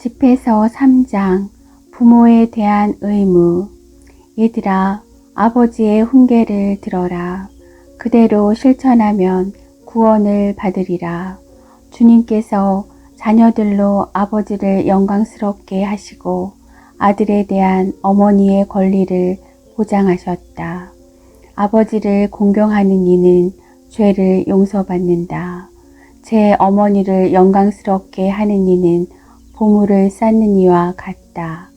집에서 3장 부모에 대한 의무 얘들아 아버지의 훈계를 들어라 그대로 실천하면 구원을 받으리라 주님께서 자녀들로 아버지를 영광스럽게 하시고 아들에 대한 어머니의 권리를 보장하셨다. 아버지를 공경하는 이는 죄를 용서받는다. 제 어머니를 영광스럽게 하는 이는 보물을 쌓는 이와 같다.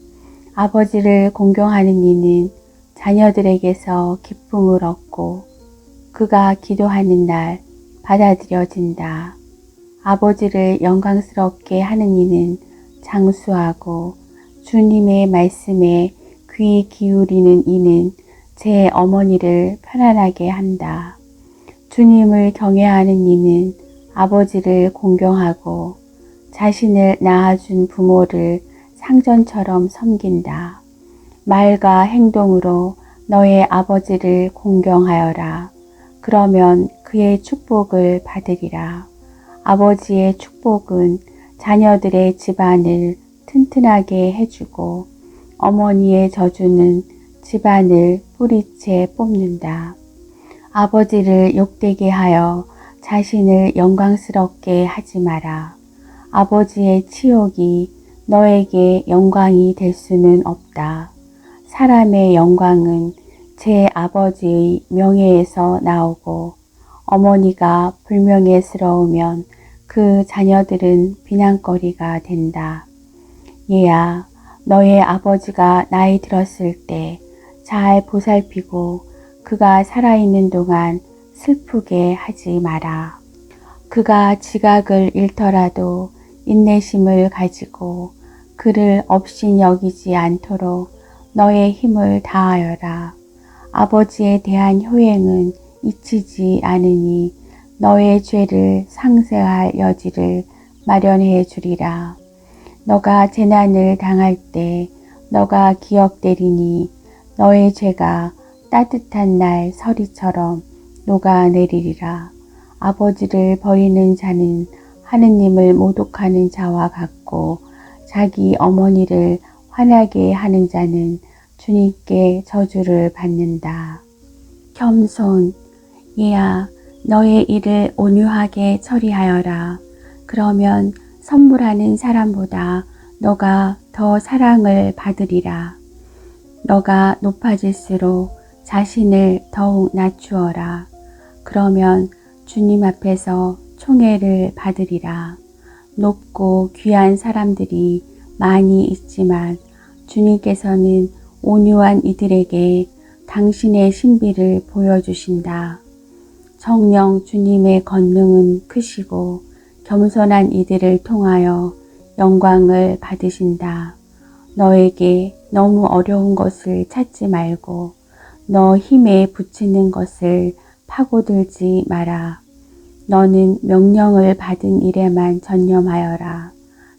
아버지를 공경하는 이는 자녀들에게서 기쁨을 얻고 그가 기도하는 날 받아들여진다. 아버지를 영광스럽게 하는 이는 장수하고 주님의 말씀에 귀 기울이는 이는 제 어머니를 편안하게 한다. 주님을 경외하는 이는 아버지를 공경하고 자신을 낳아준 부모를 상전처럼 섬긴다. 말과 행동으로 너의 아버지를 공경하여라. 그러면 그의 축복을 받으리라. 아버지의 축복은 자녀들의 집안을 튼튼하게 해주고 어머니의 저주는 집안을 뿌리채 뽑는다. 아버지를 욕되게 하여 자신을 영광스럽게 하지 마라. 아버지의 치욕이 너에게 영광이 될 수는 없다. 사람의 영광은 제 아버지의 명예에서 나오고 어머니가 불명예스러우면 그 자녀들은 비난거리가 된다. 얘야, 너의 아버지가 나이 들었을 때 잘 보살피고 그가 살아있는 동안 슬프게 하지 마라. 그가 지각을 잃더라도 인내심을 가지고 그를 업신 여기지 않도록 너의 힘을 다하여라. 아버지에 대한 효행은 잊히지 않으니 너의 죄를 상쇄할 여지를 마련해 주리라. 너가 재난을 당할 때 너가 기억되리니 너의 죄가 따뜻한 날 서리처럼 녹아내리리라. 아버지를 버리는 자는 하느님을 모독하는 자와 같고 자기 어머니를 화나게 하는 자는 주님께 저주를 받는다. 겸손, 얘야, 너의 일을 온유하게 처리하여라. 그러면 선물하는 사람보다 너가 더 사랑을 받으리라. 너가 높아질수록 자신을 더욱 낮추어라. 그러면 주님 앞에서 총애를 받으리라. 높고 귀한 사람들이 많이 있지만 주님께서는 온유한 이들에게 당신의 신비를 보여주신다. 정령 주님의 권능은 크시고 겸손한 이들을 통하여 영광을 받으신다. 너에게 너무 어려운 것을 찾지 말고 너 힘에 붙이는 것을 파고들지 마라. 너는 명령을 받은 일에만 전념하여라.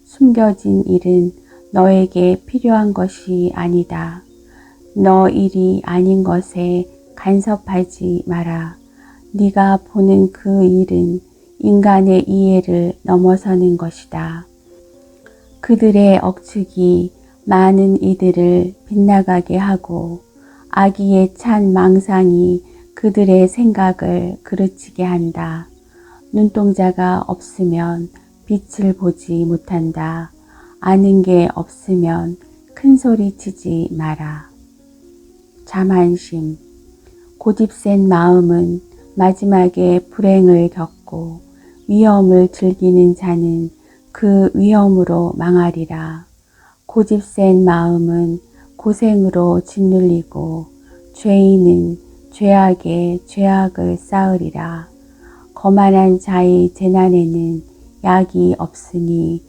숨겨진 일은 너에게 필요한 것이 아니다. 너 일이 아닌 것에 간섭하지 마라. 네가 보는 그 일은 인간의 이해를 넘어서는 것이다. 그들의 억측이 많은 이들을 빗나가게 하고 아기의 찬 망상이 그들의 생각을 그르치게 한다. 눈동자가 없으면 빛을 보지 못한다. 아는 게 없으면 큰 소리 치지 마라. 자만심. 고집 센 마음은 마지막에 불행을 겪고 위험을 즐기는 자는 그 위험으로 망하리라. 고집 센 마음은 고생으로 짓눌리고 죄인은 죄악에 죄악을 쌓으리라. 거만한 자의 재난에는 약이 없으니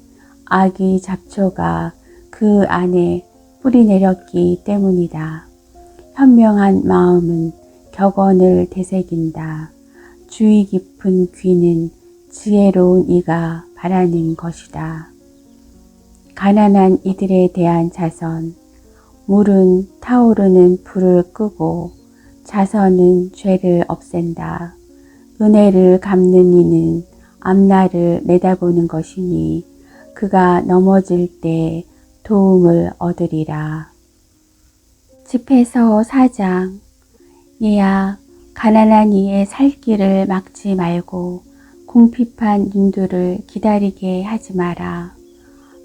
악의 잡초가 그 안에 뿌리 내렸기 때문이다. 현명한 마음은 격언을 되새긴다. 주의 깊은 귀는 지혜로운 이가 바라는 것이다. 가난한 이들에 대한 자선. 물은 타오르는 불을 끄고 자선은 죄를 없앤다. 은혜를 갚는 이는 앞날을 내다보는 것이니 그가 넘어질 때 도움을 얻으리라. 집에서 사장 얘야 가난한 이의 살 길을 막지 말고 궁핍한 눈들을 기다리게 하지 마라.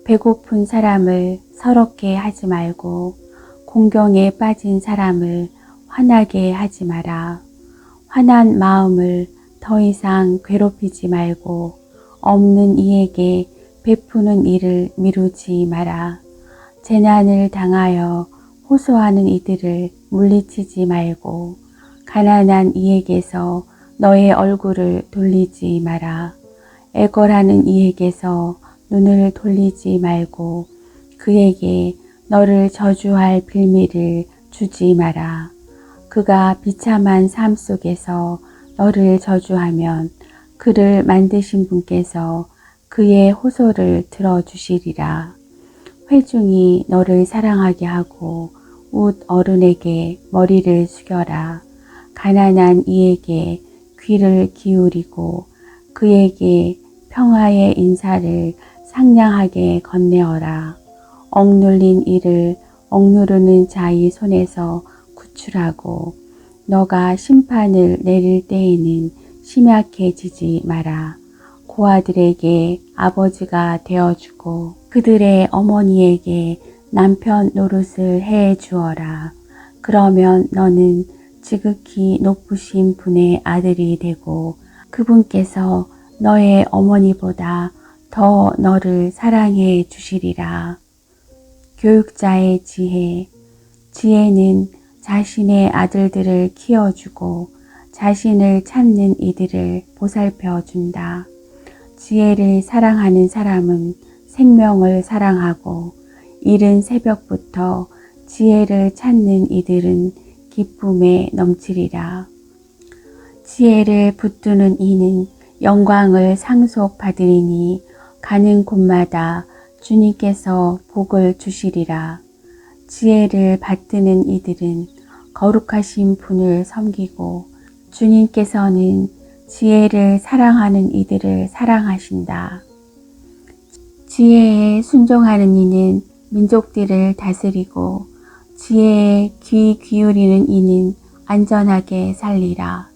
배고픈 사람을 서럽게 하지 말고 공경에 빠진 사람을 화나게 하지 마라. 화난 마음을 더 이상 괴롭히지 말고 없는 이에게 베푸는 일을 미루지 마라. 재난을 당하여 호소하는 이들을 물리치지 말고 가난한 이에게서 너의 얼굴을 돌리지 마라. 애걸하는 이에게서 눈을 돌리지 말고 그에게 너를 저주할 빌미를 주지 마라. 그가 비참한 삶 속에서 너를 저주하면 그를 만드신 분께서 그의 호소를 들어주시리라. 회중이 너를 사랑하게 하고 웃 어른에게 머리를 숙여라. 가난한 이에게 귀를 기울이고 그에게 평화의 인사를 상냥하게 건네어라. 억눌린 이를 억누르는 자의 손에서 구출하고 너가 심판을 내릴 때에는 심약해지지 마라. 고아들에게 아버지가 되어주고 그들의 어머니에게 남편 노릇을 해 주어라. 그러면 너는 지극히 높으신 분의 아들이 되고 그분께서 너의 어머니보다 더 너를 사랑해 주시리라. 교육자의 지혜. 지혜는 자신의 아들들을 키워주고 자신을 찾는 이들을 보살펴 준다. 지혜를 사랑하는 사람은 생명을 사랑하고 이른 새벽부터 지혜를 찾는 이들은 기쁨에 넘치리라. 지혜를 붙드는 이는 영광을 상속받으리니 가는 곳마다 주님께서 복을 주시리라. 지혜를 받드는 이들은 거룩하신 분을 섬기고 주님께서는 지혜를 사랑하는 이들을 사랑하신다. 지혜에 순종하는 이는 민족들을 다스리고 지혜에 귀 기울이는 이는 안전하게 살리라.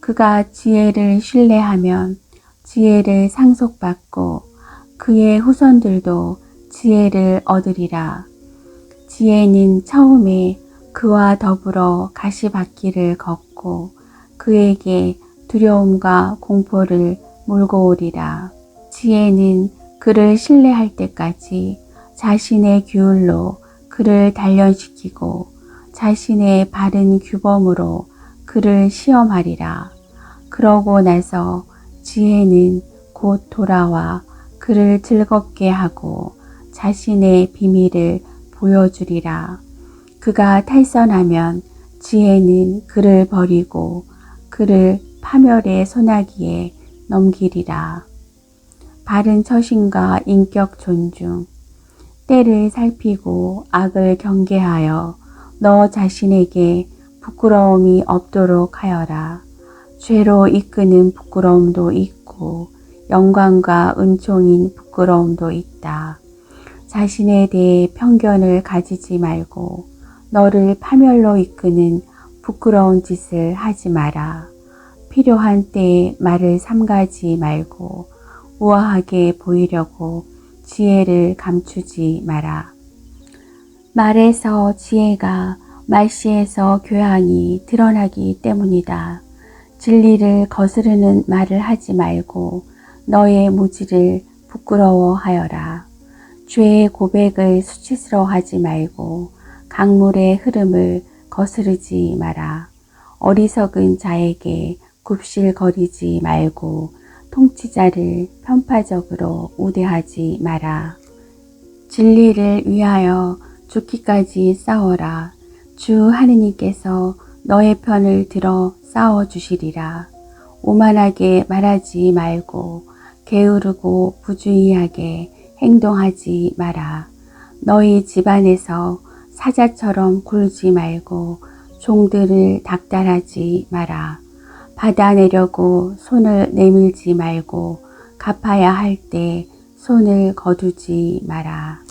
그가 지혜를 신뢰하면 지혜를 상속받고 그의 후손들도 지혜를 얻으리라. 지혜는 처음에 그와 더불어 가시밭길을 걷고 그에게 두려움과 공포를 몰고 오리라. 지혜는 그를 신뢰할 때까지 자신의 규율로 그를 단련시키고 자신의 바른 규범으로 그를 시험하리라. 그러고 나서 지혜는 곧 돌아와 그를 즐겁게 하고 자신의 비밀을 보여주리라. 그가 탈선하면 지혜는 그를 버리고 그를 파멸의 소나기에 넘기리라. 바른 처신과 인격 존중, 때를 살피고 악을 경계하여 너 자신에게 부끄러움이 없도록 하여라. 죄로 이끄는 부끄러움도 있고 영광과 은총인 부끄러움도 있다. 자신에 대해 편견을 가지지 말고 너를 파멸로 이끄는 부끄러운 짓을 하지 마라. 필요한 때에 말을 삼가지 말고 우아하게 보이려고 지혜를 감추지 마라. 말에서 지혜가 말씨에서 교양이 드러나기 때문이다. 진리를 거스르는 말을 하지 말고 너의 무지를 부끄러워하여라. 죄의 고백을 수치스러워하지 말고 강물의 흐름을 거스르지 마라. 어리석은 자에게 굽실거리지 말고 통치자를 편파적으로 우대하지 마라. 진리를 위하여 죽기까지 싸워라. 주 하느님께서 너의 편을 들어 싸워 주시리라. 오만하게 말하지 말고 게으르고 부주의하게 행동하지 마라. 너희 집안에서 사자처럼 굴지 말고 종들을 닥달하지 마라. 받아내려고 손을 내밀지 말고 갚아야 할 때 손을 거두지 마라.